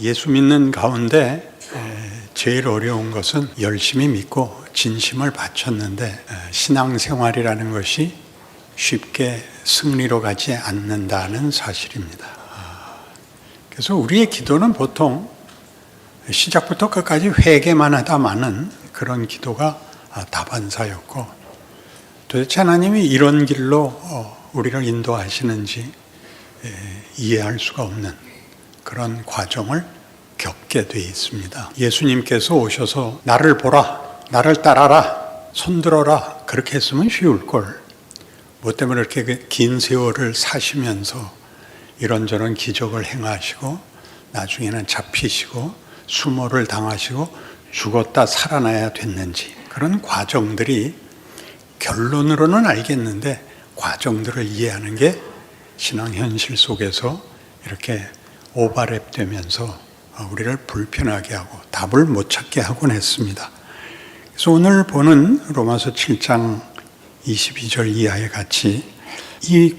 예수 믿는 가운데 에, 제일 어려운 것은 열심히 믿고 진심을 바쳤는데 에, 신앙생활이라는 것이 쉽게 승리로 가지 않는다는 사실입니다. 아, 그래서 우리의 기도는 보통 시작부터 끝까지 회개만 하다마는 그런 기도가 아, 다반사였고 도대체 하나님이 이런 길로 어, 우리를 인도하시는지 에, 이해할 수가 없는 그런 과정을 겪게 돼 있습니다. 예수님께서 오셔서 나를 보라, 나를 따라라, 손들어라 그렇게 했으면 쉬울 걸. 뭐 때문에 이렇게 그긴 세월을 사시면서 이런저런 기적을 행하시고 나중에는 잡히시고 수모를 당하시고 죽었다 살아나야 됐는지 그런 과정들이 결론으로는 알겠는데 과정들을 이해하는 게 신앙 현실 속에서 이렇게 오버랩 되면서 우리를 불편하게 하고 답을 못 찾게 하곤 했습니다. 그래서 오늘 보는 로마서 7장 22절 이하에 같이 이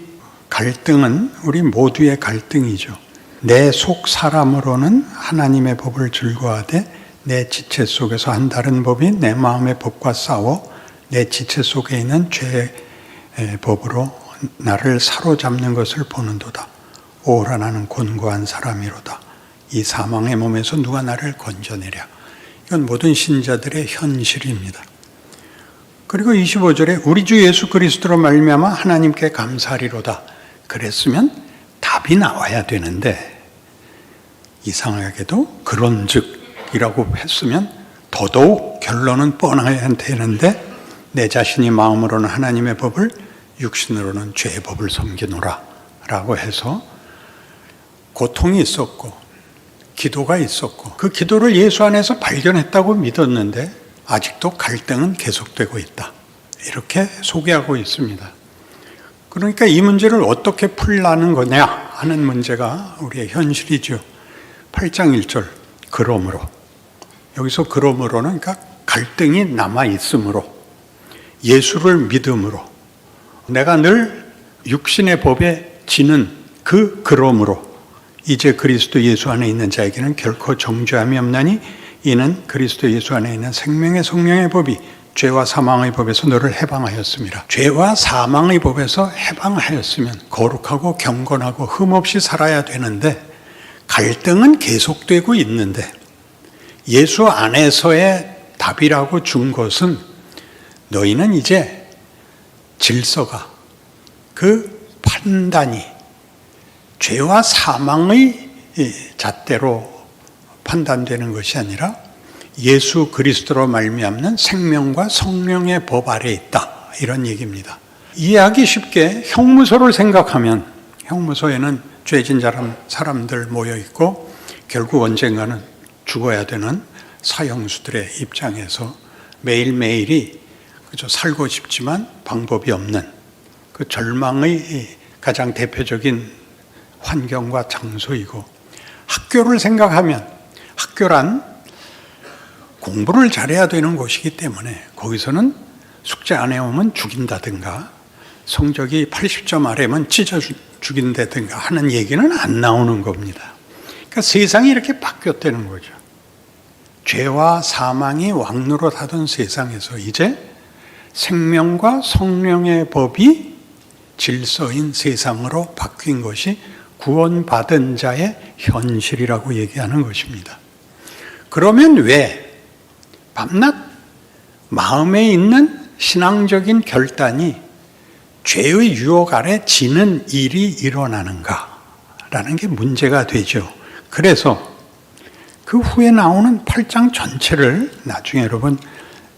갈등은 우리 모두의 갈등이죠. 내 속 사람으로는 하나님의 법을 즐거워하되 내 지체 속에서 한 다른 법이 내 마음의 법과 싸워 내 지체 속에 있는 죄의 법으로 나를 사로잡는 것을 보는도다. 오라 나는 곤고한 사람이로다. 이 사망의 몸에서 누가 나를 건져내랴. 이건 모든 신자들의 현실입니다. 그리고 25절에 우리 주 예수 그리스도로 말미암아 하나님께 감사하리로다. 그랬으면 답이 나와야 되는데 이상하게도 그런즉이라고 했으면 더더욱 결론은 뻔해야 되는데 내 자신이 마음으로는 하나님의 법을 육신으로는 죄의 법을 섬기노라 라고 해서 고통이 있었고 기도가 있었고 그 기도를 예수 안에서 발견했다고 믿었는데 아직도 갈등은 계속되고 있다. 이렇게 소개하고 있습니다. 그러니까 이 문제를 어떻게 풀라는 거냐 하는 문제가 우리의 현실이죠. 8장 1절 그러므로 여기서 그러므로는 그러니까 갈등이 남아 있으므로 예수를 믿음으로 내가 늘 육신의 법에 지는 그 그러므로 이제 그리스도 예수 안에 있는 자에게는 결코 정죄함이 없나니 이는 그리스도 예수 안에 있는 생명의 성령의 법이 죄와 사망의 법에서 너를 해방하였습니다. 죄와 사망의 법에서 해방하였으면 거룩하고 경건하고 흠없이 살아야 되는데 갈등은 계속되고 있는데 예수 안에서의 답이라고 준 것은 너희는 이제 질서가 그 판단이 죄와 사망의 잣대로 판단되는 것이 아니라 예수 그리스도로 말미암는 생명과 성령의 법 아래 있다 이런 얘기입니다. 이해하기 쉽게 형무소를 생각하면 형무소에는 죄진 사람 사람들 모여 있고 결국 언젠가는 죽어야 되는 사형수들의 입장에서 매일 매일이 그저 살고 싶지만 방법이 없는 그 절망의 가장 대표적인 환경과 장소이고 학교를 생각하면 학교란 공부를 잘해야 되는 곳이기 때문에 거기서는 숙제 안 해오면 죽인다든가 성적이 80점 아래면 찢어 죽인다든가 하는 얘기는 안 나오는 겁니다. 그러니까 세상이 이렇게 바뀌었다는 거죠. 죄와 사망이 왕노릇하던 세상에서 이제 생명과 성령의 법이 질서인 세상으로 바뀐 것이 구원받은 자의 현실이라고 얘기하는 것입니다. 그러면 왜 밤낮 마음에 있는 신앙적인 결단이 죄의 유혹 아래 지는 일이 일어나는가라는 게 문제가 되죠. 그래서 그 후에 나오는 8장 전체를 나중에 여러분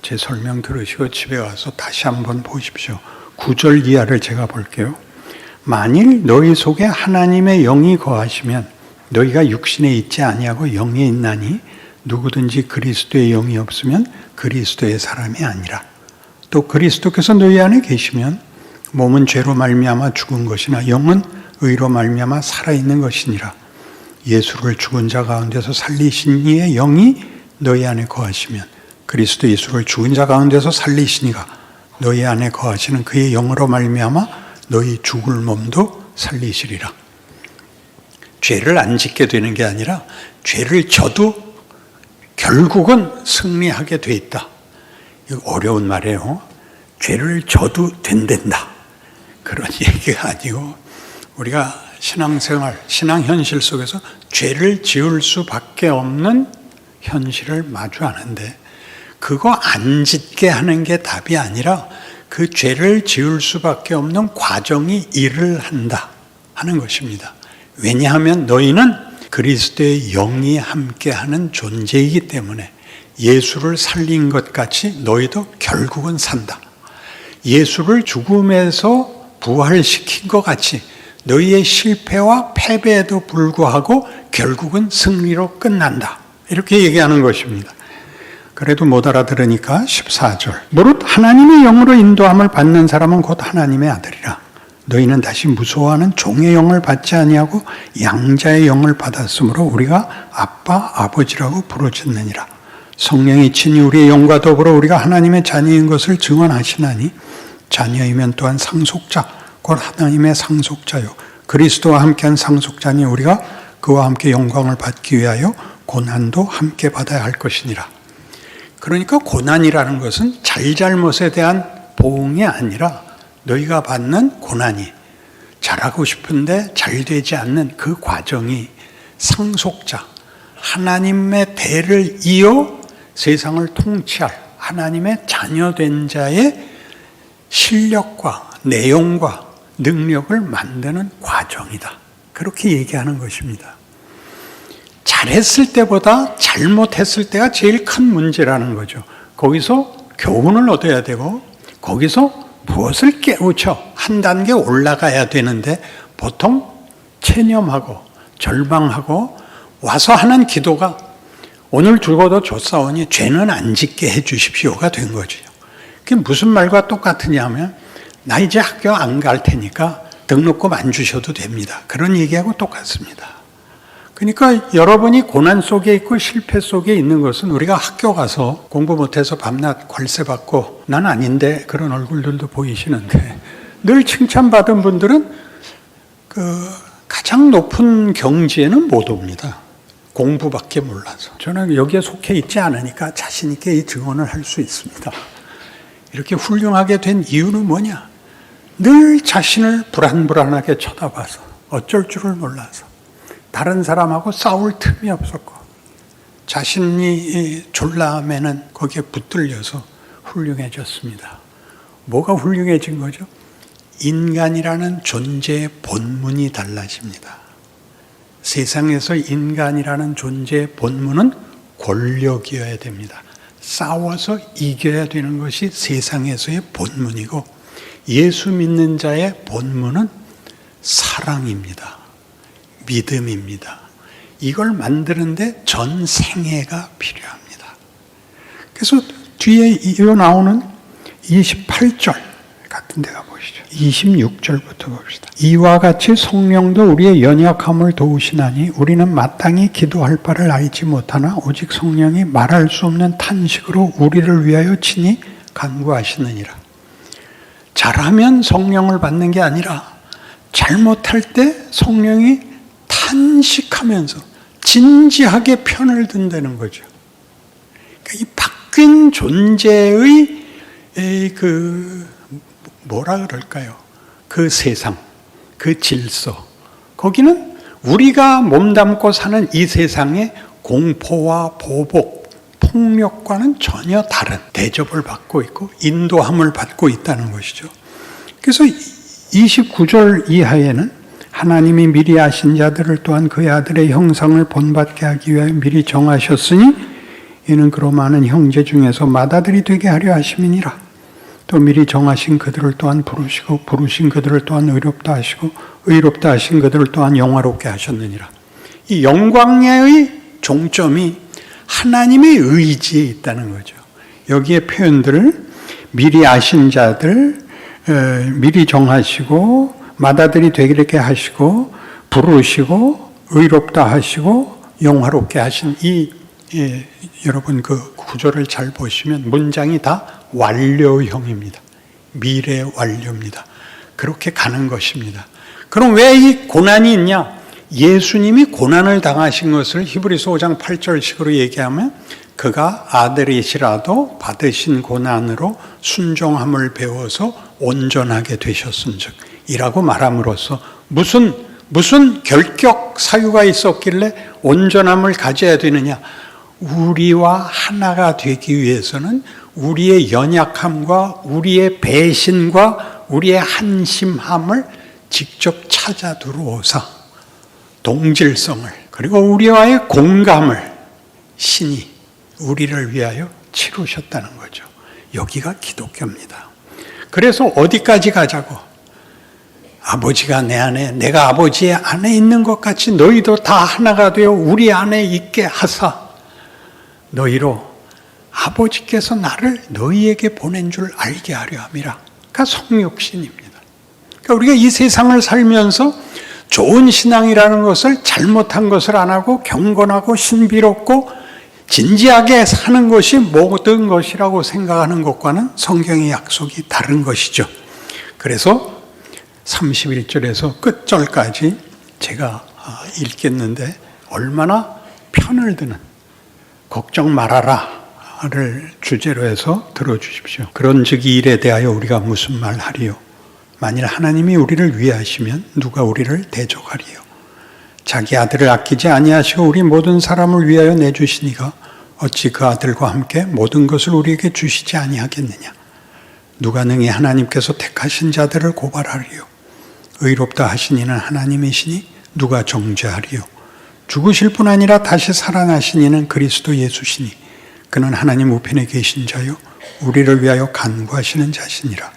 제 설명 들으시고 집에 와서 다시 한번 보십시오. 9절 이하를 제가 볼게요. 만일 너희 속에 하나님의 영이 거하시면 너희가 육신에 있지 아니하고 영에 있나니 누구든지 그리스도의 영이 없으면 그리스도의 사람이 아니라. 또 그리스도께서 너희 안에 계시면 몸은 죄로 말미암아 죽은 것이나 영은 의로 말미암아 살아 있는 것이니라. 예수를 죽은 자 가운데서 살리신 이의 영이 너희 안에 거하시면 그리스도 예수를 죽은 자 가운데서 살리시니가 너희 안에 거하시는 그의 영으로 말미암아 너희 죽을 몸도 살리시리라. 죄를 안 짓게 되는 게 아니라 죄를 져도 결국은 승리하게 돼 있다. 이거 어려운 말이에요. 죄를 져도 된댄다. 그런 얘기가 아니고 우리가 신앙생활, 신앙 현실 속에서 죄를 지을 수밖에 없는 현실을 마주하는데 그거 안 짓게 하는 게 답이 아니라 그 죄를 지을 수밖에 없는 과정이 일을 한다 하는 것입니다. 왜냐하면 너희는 그리스도의 영이 함께하는 존재이기 때문에 예수를 살린 것 같이 너희도 결국은 산다. 예수를 죽음에서 부활시킨 것 같이 너희의 실패와 패배에도 불구하고 결국은 승리로 끝난다. 이렇게 얘기하는 것입니다. 그래도 못 알아들으니까 14절. 무릇 하나님의 영으로 인도함을 받는 사람은 곧 하나님의 아들이라. 너희는 다시 무서워하는 종의 영을 받지 아니하고 양자의 영을 받았으므로 우리가 아빠 아버지라고 부르짖느니라. 성령이 친히 우리의 영과 더불어 우리가 하나님의 자녀인 것을 증언하시나니 자녀이면 또한 상속자 곧 하나님의 상속자요 그리스도와 함께한 상속자니 우리가 그와 함께 영광을 받기 위하여 고난도 함께 받아야 할 것이니라. 그러니까 고난이라는 것은 잘잘못에 대한 보응이 아니라 너희가 받는 고난이 잘하고 싶은데 잘 되지 않는 그 과정이 상속자, 하나님의 대를 이어 세상을 통치할 하나님의 자녀된 자의 실력과 내용과 능력을 만드는 과정이다. 그렇게 얘기하는 것입니다. 잘했을 때보다 잘못했을 때가 제일 큰 문제라는 거죠. 거기서 교훈을 얻어야 되고, 거기서 무엇을 깨우쳐 한 단계 올라가야 되는데, 보통 체념하고 절망하고 와서 하는 기도가 오늘 죽어도 좋사오니 죄는 안 짓게 해 주십시오가 된 거죠. 그게 무슨 말과 똑같으냐 하면, 나 이제 학교 안 갈 테니까 등록금 안 주셔도 됩니다. 그런 얘기하고 똑같습니다. 그러니까 여러분이 고난 속에 있고 실패 속에 있는 것은 우리가 학교 가서 공부 못해서 밤낮 괄세 받고 난 아닌데 그런 얼굴들도 보이시는데 늘 칭찬받은 분들은 그 가장 높은 경지에는 못 옵니다. 공부밖에 몰라서. 저는 여기에 속해 있지 않으니까 자신있게 이 증언을 할 수 있습니다. 이렇게 훌륭하게 된 이유는 뭐냐? 늘 자신을 불안불안하게 쳐다봐서 어쩔 줄을 몰라서 다른 사람하고 싸울 틈이 없었고 자신이 졸라매는 거기에 붙들려서 훌륭해졌습니다. 뭐가 훌륭해진 거죠? 인간이라는 존재의 본문이 달라집니다. 세상에서 인간이라는 존재의 본문은 권력이어야 됩니다. 싸워서 이겨야 되는 것이 세상에서의 본문이고 예수 믿는 자의 본문은 사랑입니다. 믿음입니다. 이걸 만드는데 전 생애가 필요합니다. 그래서 뒤에 이어 나오는 28절 같은 데가 보시죠. 26절부터 봅시다. 이와 같이 성령도 우리의 연약함을 도우시나니 우리는 마땅히 기도할 바를 알지 못하나 오직 성령이 말할 수 없는 탄식으로 우리를 위하여 친히 간구하시느니라. 잘하면 성령을 받는 게 아니라 잘못할 때 성령이 탄식하면서 진지하게 편을 든다는 거죠. 그러니까 이 바뀐 존재의 그 뭐라 그럴까요? 그 세상, 그 질서. 거기는 우리가 몸담고 사는 이 세상의 공포와 보복, 폭력과는 전혀 다른 대접을 받고 있고 인도함을 받고 있다는 것이죠. 그래서 29절 이하에는 하나님이 미리 아신 자들을 또한 그의 아들의 형상을 본받게 하기 위하여 미리 정하셨으니 이는 그로 많은 형제 중에서 맏아들이 되게 하려 하심이니라. 또 미리 정하신 그들을 또한 부르시고 부르신 그들을 또한 의롭다 하시고 의롭다 하신 그들을 또한 영화롭게 하셨느니라. 이 영광의 종점이 하나님의 의지에 있다는 거죠. 여기에 표현들을 미리 아신 자들, 미리 정하시고 맏아들이 되게 하시고 부르시고 의롭다 하시고 영화롭게 하신 이 예, 여러분 그 구조를 잘 보시면 문장이 다 완료형입니다. 미래 완료입니다. 그렇게 가는 것입니다. 그럼 왜 이 고난이 있냐? 예수님이 고난을 당하신 것을 히브리서 5장 8절식으로 얘기하면 그가 아들이시라도 받으신 고난으로 순종함을 배워서 온전하게 되셨은즉 이라고 말함으로써 무슨 무슨 결격 사유가 있었길래 온전함을 가져야 되느냐? 우리와 하나가 되기 위해서는 우리의 연약함과 우리의 배신과 우리의 한심함을 직접 찾아 들어오사 동질성을 그리고 우리와의 공감을 신이 우리를 위하여 치루셨다는 거죠. 여기가 기독교입니다. 그래서 어디까지 가자고? 아버지가 내 안에, 내가 아버지 안에 있는 것 같이 너희도 다 하나가 되어 우리 안에 있게 하사 너희로 아버지께서 나를 너희에게 보낸 줄 알게 하려 함이라. 그러니까 성육신입니다. 그러니까 우리가 이 세상을 살면서 좋은 신앙이라는 것을 잘못한 것을 안 하고 경건하고 신비롭고 진지하게 사는 것이 모든 것이라고 생각하는 것과는 성경의 약속이 다른 것이죠. 그래서 31절에서 끝절까지 제가 아, 읽겠는데 얼마나 편을 드는 걱정 말아라 를 주제로 해서 들어주십시오. 그런 즉 이 일에 대하여 우리가 무슨 말 하리요? 만일 하나님이 우리를 위하시면 누가 우리를 대적하리요? 자기 아들을 아끼지 아니하시고 우리 모든 사람을 위하여 내주시니가 어찌 그 아들과 함께 모든 것을 우리에게 주시지 아니하겠느냐? 누가 능히 하나님께서 택하신 자들을 고발하리요? 의롭다 하신 이는 하나님이시니 누가 정죄하리요? 죽으실 뿐 아니라 다시 살아나신 이는 그리스도 예수시니 그는 하나님 우편에 계신 자요 우리를 위하여 간구하시는 자시니라.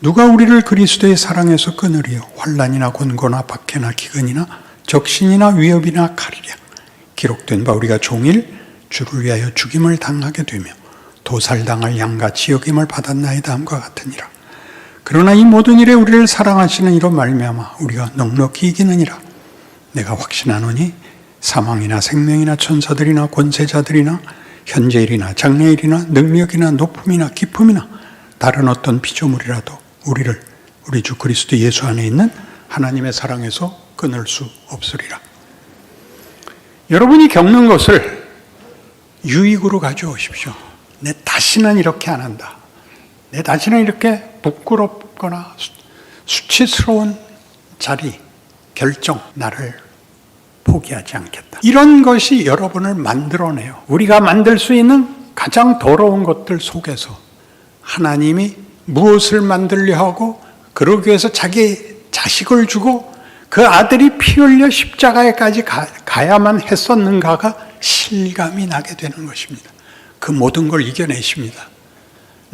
누가 우리를 그리스도의 사랑에서 끊으리요? 환란이나 곤고나 박해나 기근이나 적신이나 위협이나 칼이랴. 기록된 바 우리가 종일 주를 위하여 죽임을 당하게 되며 도살당할 양같이 여김을 받았나이다 함과 같으니라. 그러나 이 모든 일에 우리를 사랑하시는 이로 말미암아 우리가 넉넉히 이기느니라. 내가 확신하노니 사망이나 생명이나 천사들이나 권세자들이나 현재일이나 장래일이나 능력이나 높음이나 기품이나 다른 어떤 피조물이라도 우리를 우리 주 그리스도 예수 안에 있는 하나님의 사랑에서 끊을 수 없으리라. 여러분이 겪는 것을 유익으로 가져오십시오. 내 다시는 이렇게 안 한다. 내 다시는 이렇게 부끄럽거나 수치스러운 자리, 결정, 나를 포기하지 않겠다. 이런 것이 여러분을 만들어내요. 우리가 만들 수 있는 가장 더러운 것들 속에서 하나님이 무엇을 만들려 하고 그러기 위해서 자기 자식을 주고 그 아들이 피 흘려 십자가에까지 가, 가야만 했었는가가 실감이 나게 되는 것입니다. 그 모든 걸 이겨내십니다.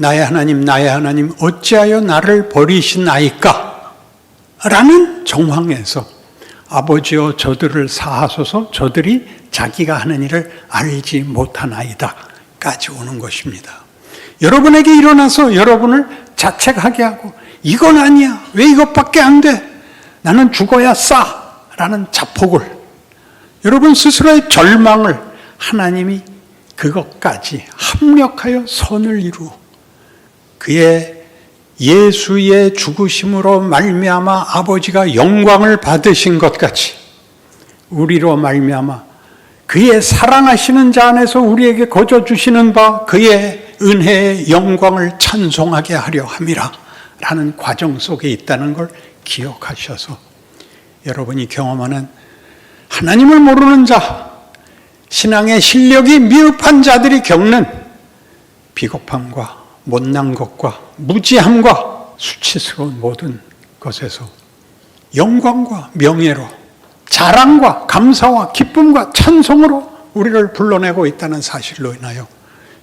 나의 하나님, 나의 하나님, 어찌하여 나를 버리시나이까? 라는 정황에서 아버지여 저들을 사하소서 저들이 자기가 하는 일을 알지 못하나이다. 까지 오는 것입니다. 여러분에게 일어나서 여러분을 자책하게 하고 이건 아니야. 왜 이것밖에 안 돼? 나는 죽어야 싸. 라는 자폭을 여러분 스스로의 절망을 하나님이 그것까지 합력하여 선을 이루 그의 예수의 죽으심으로 말미암아 아버지가 영광을 받으신 것 같이 우리로 말미암아 그의 사랑하시는 자 안에서 우리에게 거저 주시는 바 그의 은혜의 영광을 찬송하게 하려 함이라 라는 과정 속에 있다는 걸 기억하셔서 여러분이 경험하는 하나님을 모르는 자, 신앙의 실력이 미흡한 자들이 겪는 비겁함과 못난 것과 무지함과 수치스러운 모든 것에서 영광과 명예로 자랑과 감사와 기쁨과 찬송으로 우리를 불러내고 있다는 사실로 인하여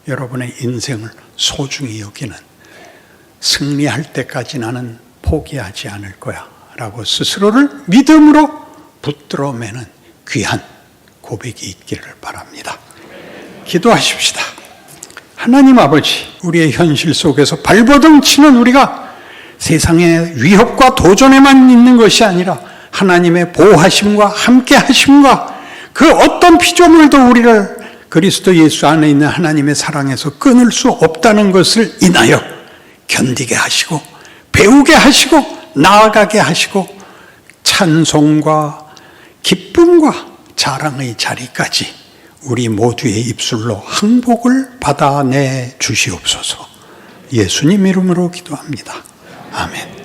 여러분의 인생을 소중히 여기는 승리할 때까지 나는 포기하지 않을 거야 라고 스스로를 믿음으로 붙들어 매는 귀한 고백이 있기를 바랍니다. 기도하십시다. 하나님 아버지, 우리의 현실 속에서 발버둥 치는 우리가 세상의 위협과 도전에만 있는 것이 아니라 하나님의 보호하심과 함께 하심과 그 어떤 피조물도 우리를 그리스도 예수 안에 있는 하나님의 사랑에서 끊을 수 없다는 것을 인하여 견디게 하시고 배우게 하시고 나아가게 하시고 찬송과 기쁨과 자랑의 자리까지 우리 모두의 입술로 항복을 받아내 주시옵소서. 예수님 이름으로 기도합니다. 아멘.